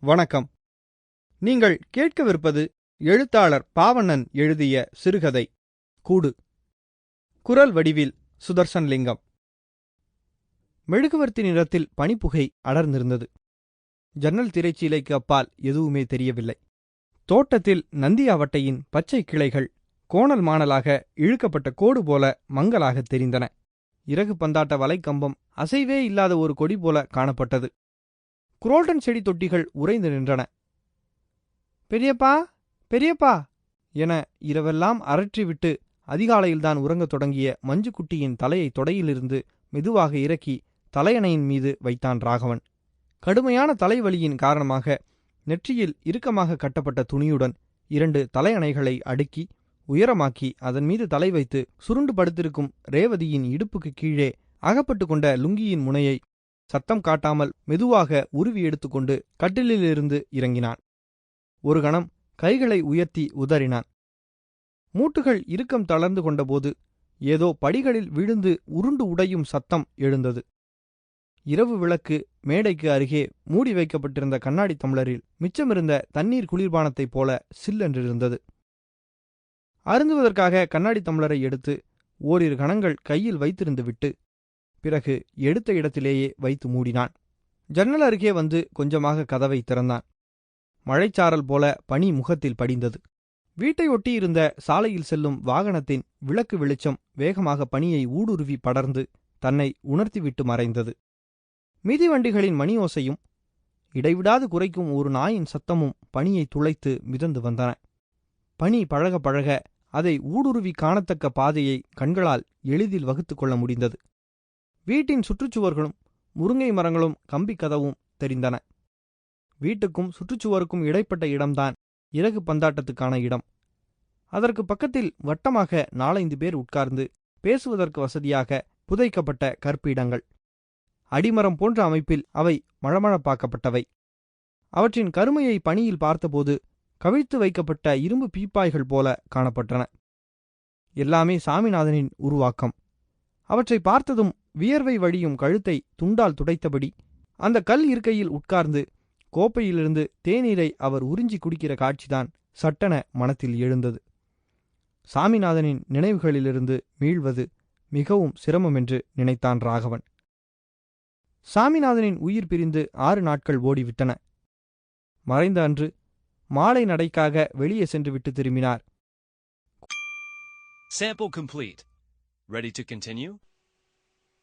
வணக்கம். நீங்கள் கேட்கவிருப்பது எழுத்தாளர் பாவண்ணன் எழுதிய சிறுகதை. கூடு. குரல் வடிவில் சுதர்சன் லிங்கம் மெழுகுவர்த்தி நிறத்தில் பனிப்புகை அடர்ந்திருந்தது. ஜன்னல் திரைச்சீலைக்கு அப்பால் எதுவுமே தெரியவில்லை. தோட்டத்தில் நந்தியாவட்டையின் பச்சை கிளைகள் கோணல் மாணலாக இழுக்கப்பட்ட கோடு போல மங்கலாகத் தெரிந்தன. இறகு பந்தாட்ட வலைக்கம்பம் அசைவே இல்லாத ஒரு கொடி போல காணப்பட்டது. குரோல்டன் செடி தொட்டிகள் உறைந்து நின்றன. பெரியப்பா பெரியப்பா என இரவெல்லாம் அரற்றிவிட்டு அதிகாலையில்தான் உறங்கத் தொடங்கிய மஞ்சுக்குட்டியின் தலையை தொடையிலிருந்து மெதுவாக இறக்கி தலையணையின் மீது வைத்தான் ராகவன். கடுமையான தலைவலியின் காரணமாக நெற்றியில் இறுக்கமாக கட்டப்பட்ட துணியுடன் இரண்டு தலையணைகளை அடுக்கி உயரமாக்கி அதன் மீது தலை வைத்து சுருண்டு படுத்திருக்கும் ரேவதியின் இடுப்புக்கு கீழே அகப்பட்டு கொண்ட லுங்கியின் முனையை சத்தம் காட்டாமல் மெதுவாக உருவி எடுத்துக்கொண்டு கட்டிலிலிருந்து இறங்கினான். ஒரு கணம் கைகளை உயர்த்தி உதறினான். மூட்டுகள் இறுக்கம் தளர்ந்து கொண்டபோது ஏதோ படிகளில் விழுந்து உருண்டு உடையும் சத்தம் எழுந்தது. இரவு விளக்கு மேடைக்கு அருகே மூடி வைக்கப்பட்டிருந்த கண்ணாடி தம்ளரில் மிச்சமிருந்த தண்ணீர் குளிர்பானத்தைப் போல சில்லென்றிருந்தது. அருந்துவதற்காக கண்ணாடி தம்ளரை எடுத்து ஓரிரு கணங்கள் கையில் வைத்திருந்து விட்டு பிறகு எடுத்த இடத்திலேயே வைத்து மூடினான். ஜன்னல் அருகே வந்து கொஞ்சமாக கதவை திறந்தான். மழைச்சாரல் போல பனி முகத்தில் படிந்தது. வீட்டை ஒட்டியிருந்த சாலையில் செல்லும் வாகனத்தின் விளக்கு வெளிச்சம் வேகமாக பனியை ஊடுருவி படர்ந்து தன்னை உணர்த்திவிட்டு மறைந்தது. மிதிவண்டிகளின் மணி ஓசையும் இடைவிடாது குறைக்கும் ஒரு நாயின் சத்தமும் பனியை துளைத்து மிதந்து வந்தன. பனி பழக பழக அதை ஊடுருவி காணத்தக்க பாதையை கண்களால் எளிதில் வகுத்து கொள்ள முடிந்தது. வீட்டின் சுற்றுச்சுவர்களும் முருங்கை மரங்களும் கம்பி கதவும் தெரிந்தன. வீட்டுக்கும் சுற்றுச்சுவருக்கும் இடைப்பட்ட இடம்தான் இறகு பந்தாட்டத்துக்கான இடம். அதற்கு பக்கத்தில் வட்டமாக நாலைந்து பேர் உட்கார்ந்து பேசுவதற்கு வசதியாக புதைக்கப்பட்ட கற்பிடங்கள். அடிமரம் போன்ற அமைப்பில் அவை மழமழப்பாக்கப்பட்டவை. அவற்றின் கருமையை பணியில் பார்த்தபோது கவிழ்த்து வைக்கப்பட்ட இரும்பு பீப்பாய்கள் போல காணப்பட்டன. எல்லாமே சாமிநாதனின் உருவாக்கம். அவற்றை பார்த்ததும் வியர்வை வழியும் கழுத்தை துண்டால் துடைத்தபடி அந்த கல் இருக்கையில் உட்கார்ந்து கோப்பையிலிருந்து தேநீரை அவர் உறிஞ்சி குடிக்கிற காட்சிதான் சட்டென மனத்தில் எழுந்தது சாமிநாதனின் நினைவுகளிலிருந்து மீள்வது மிகவும் சிரமம் என்று நினைத்தான் ராகவன் சாமிநாதனின் உயிர் பிரிந்து ஆறு நாட்கள் ஓடிவிட்டன மறைந்த அன்று மாலை நடைக்காக வெளியே சென்றுவிட்டு திரும்பினார் Sample complete. Ready to continue?